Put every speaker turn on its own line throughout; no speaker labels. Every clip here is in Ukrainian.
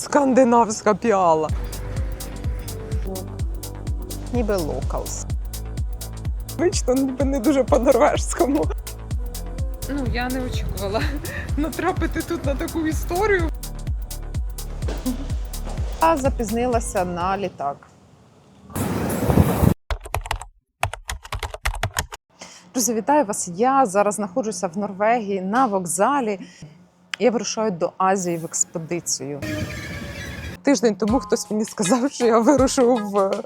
скандинавська піала. Ніби локалс. Вично, ніби не дуже по-норвежському. Ну, я не очікувала натрапити тут на таку історію. Я запізнилася на літак. Друзі, вітаю вас! Я зараз знаходжуся в Норвегії на вокзалі. Я вирушаю до Азії в експедицію. Тиждень тому хтось мені сказав, що я вирушу в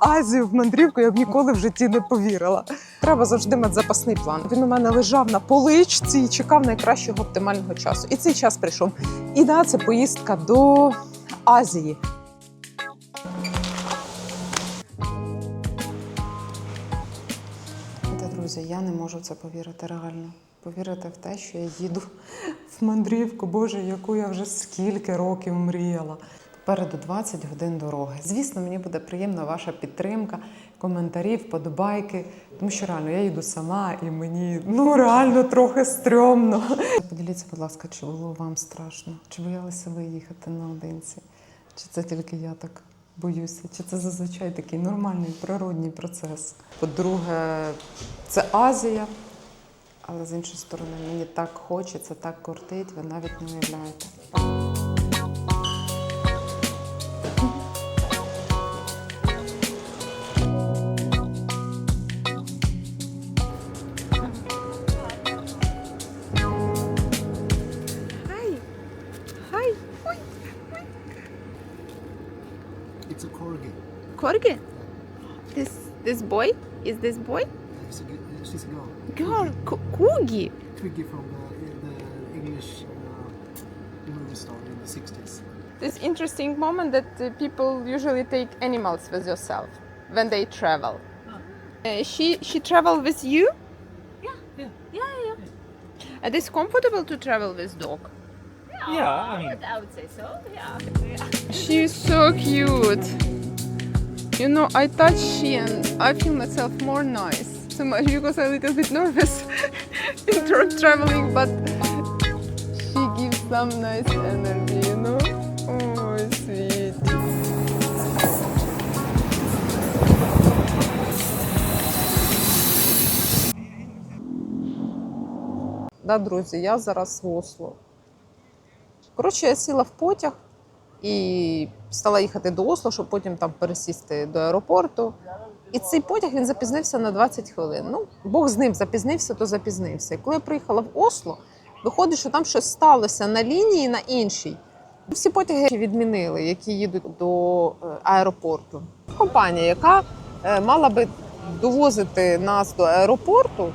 Азію в мандрівку, я б ніколи в житті не повірила. Треба завжди мати запасний план. Він у мене лежав на поличці і чекав найкращого оптимального часу. І цей час прийшов. І да, це поїздка до Азії. Та, друзі, я не можу в це повірити реально. Повірити в те, що я їду в мандрівку, Боже, яку я вже скільки років мріяла. Попереду 20 годин дороги. Звісно, мені буде приємна ваша підтримка, коментарі, вподобайки. Тому що реально я їду сама і мені ну реально трохи стрьомно. Поділіться, будь ласка, чи було вам страшно? Чи боялися ви їхати наодинці? Чи це тільки я так боюся? Чи це зазвичай такий нормальний природній процес? По-друге, це Азія. Але з іншої сторони, мені так хочеться, так кортить, ви навіть не уявляєте.
It's a corgi.
Corgi? This this boy? Is this boy?
It's a, g- she's a girl.
Girl, Ko- Corgi.
Twiggy from the, the English uh, movie star in the 60s.
This interesting moment that uh, people usually take animals with yourself when they travel. Uh, she she travel with you?
Yeah, yeah, yeah.
And it's comfortable to travel with dog.
Yeah, I mean, I would say so. Yeah.
She's so cute. You know, I touch she and I feel myself more nice. So much because I'm a little bit nervous in tra- traveling, but she gives some nice energy, you know? Oh, sweet.
Да, друзі, я зараз в Осло. Коротше, я сіла в потяг і стала їхати до Осло, щоб потім там пересісти до аеропорту. І цей потяг він запізнився на 20 хвилин. Ну, Бог з ним запізнився, то запізнився. І коли я приїхала в Осло, виходить, що там щось сталося на лінії на іншій. Всі потяги відмінили, які їдуть до е, аеропорту. Компанія, яка е, мала би довозити нас до аеропорту,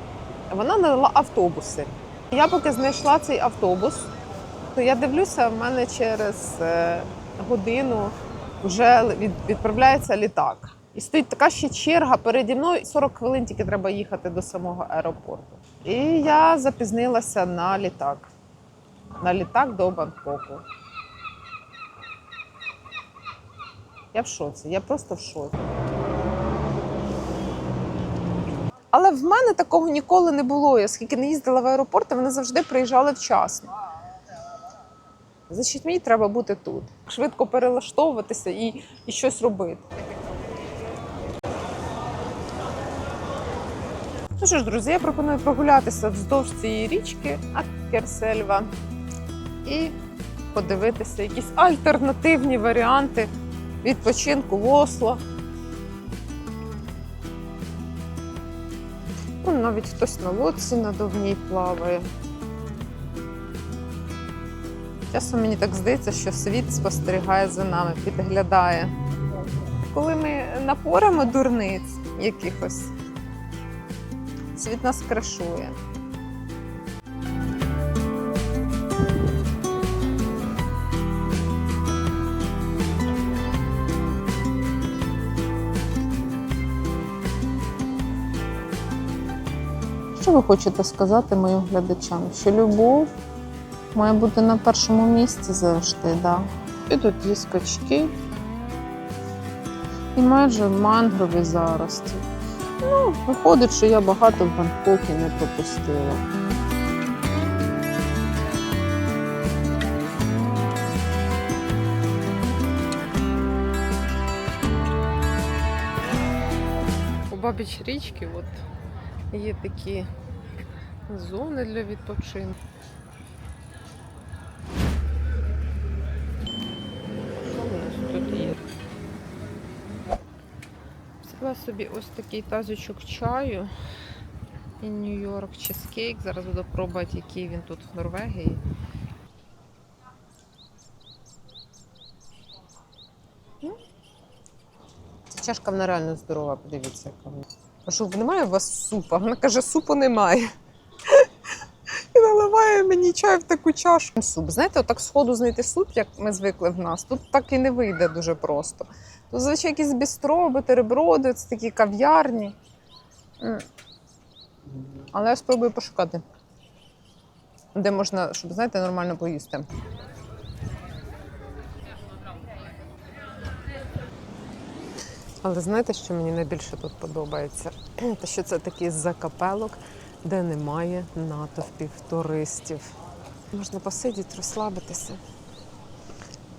вона надала автобуси. Я поки знайшла цей автобус, то я дивлюся, в мене через е, годину вже відправляється літак. І стоїть така ще черга переді мною. 40 хвилин тільки треба їхати до самого аеропорту. І я запізнилася на літак. На літак до Бангкоку. Я в шоці, я просто в шоці. Але в мене такого ніколи не було. Я скільки не їздила в аеропорт, вони завжди приїжджали вчасно. Значить, мені треба бути тут, швидко перелаштовуватися і, і щось робити. Ну що ж, друзі, я пропоную прогулятися вздовж цієї річки Аккерсельва і подивитися якісь альтернативні варіанти відпочинку в Осло. Ну, навіть хтось на лодці надувній плаває. Часом мені так здається, що світ спостерігає за нами, підглядає. Коли ми напоримо дурниць якихось, світ нас крашує. Що ви хочете сказати моїм глядачам? Що любов Має бути на першому місці завжди, так. Да. І тут є скачки. І майже мангрові зарості. Ну, Виходить, що я багато в Бангкокі не пропустила.
У Обабіч річки от, є такі зони для відпочинку. Взяла собі ось такий тазочок чаю. І Нью-Йорк чизкейк. Зараз буду пробувати, який він тут в Норвегії.
Ця чашка вона реально здорова, подивіться, яка. А що, немає у вас супа? Вона каже, супу немає. Мені чай в таку чашку. Суп. Знаєте, отак сходу знайти суп, як ми звикли в нас, тут так і не вийде дуже просто. Тут зазвичай якісь бістро, бутерброди, це такі кав'ярні. Але я спробую пошукати, де можна, щоб, знаєте, нормально поїсти. Але знаєте, що мені найбільше тут подобається? Те, що це такий закапелок, де немає натовпів туристів. Можна посидіти, розслабитися.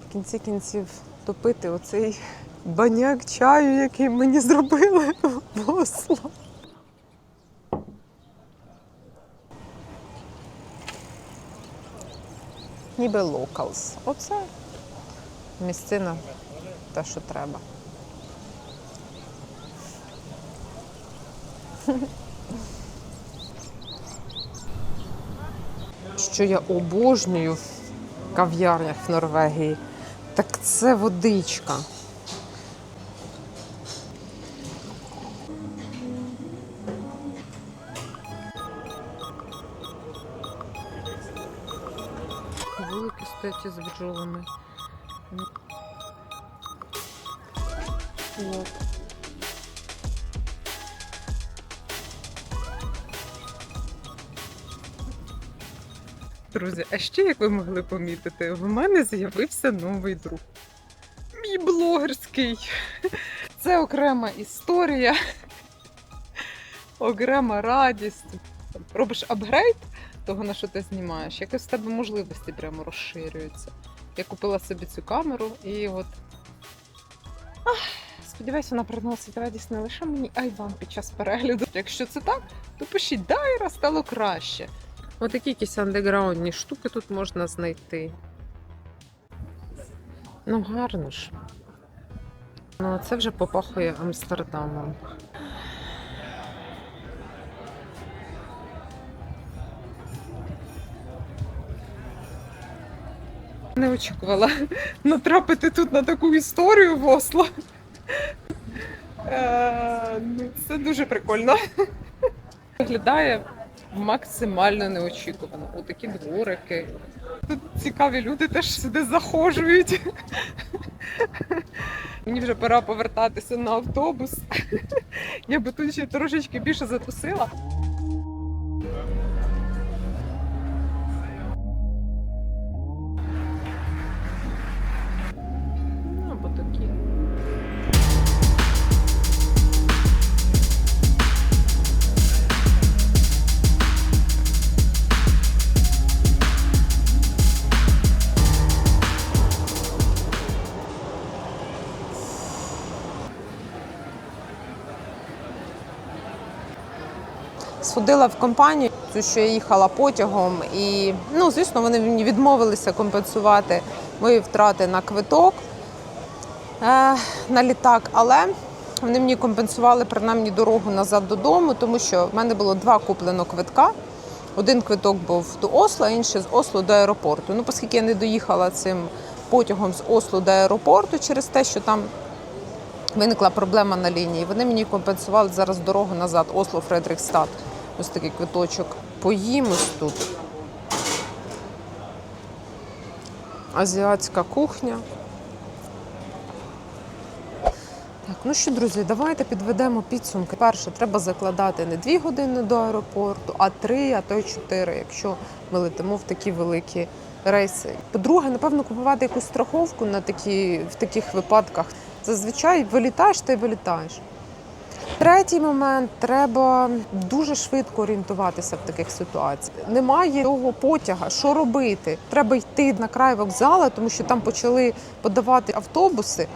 В кінці кінців топити оцей баняк чаю, який мені зробили в Осло. Ніби локалс. Оце місцина, те, що треба. Що я обожнюю в кав'ярнях в Норвегії, так це водичка.
Вулики стоять із бджолами. От. Друзі, а ще, як ви могли помітити, в мене з'явився новий друг. Мій блогерський. Це окрема історія, окрема радість. Робиш апгрейд того, на що ти знімаєш, якось в тебе можливості прямо розширюються. Я купила собі цю камеру і от. Ах, сподіваюся, вона приносить радість не лише мені, а й вам під час перегляду. Якщо це так, то пишіть Дайра стало краще. Отакі якісь андеграундні штуки тут можна знайти. Ну, гарно ж. Ну, це вже попахує Амстердамом. Не очікувала натрапити тут на таку історію в Осло. Е, ну, Це дуже прикольно. Виглядає максимально неочікувано. Отакі дворики. Тут цікаві люди теж сюди захожують. Мені вже пора повертатися на автобус. Я би тут ще трошечки більше затусила.
Сходила в компанію, що я їхала потягом, і ну, звісно, вони мені відмовилися компенсувати мої втрати на квиток е, на літак, але вони мені компенсували принаймні дорогу назад додому, тому що в мене було два куплено квитка. Один квиток був до Осла, інший з Осло до аеропорту. Ну, оскільки я не доїхала цим потягом з Осло до аеропорту через те, що там виникла проблема на лінії. Вони мені компенсували зараз дорогу назад, Осло Фредрикстад. Ось такий квиточок. Поїм тут. Азіатська кухня. Так, ну що, друзі, давайте підведемо підсумки. Перше, треба закладати не дві години до аеропорту, а три, а то й чотири, якщо ми летимо в такі великі рейси. По-друге, напевно, купувати якусь страховку на такі, в таких випадках. Зазвичай вилітаєш, ти вилітаєш. Третій момент треба дуже швидко орієнтуватися в таких ситуаціях. Немає того потяга, що робити. Треба йти на край вокзалу, тому що там почали подавати автобуси,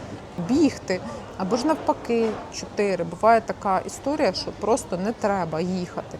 бігти. Або ж навпаки, чотири. Буває така історія, що просто не треба їхати.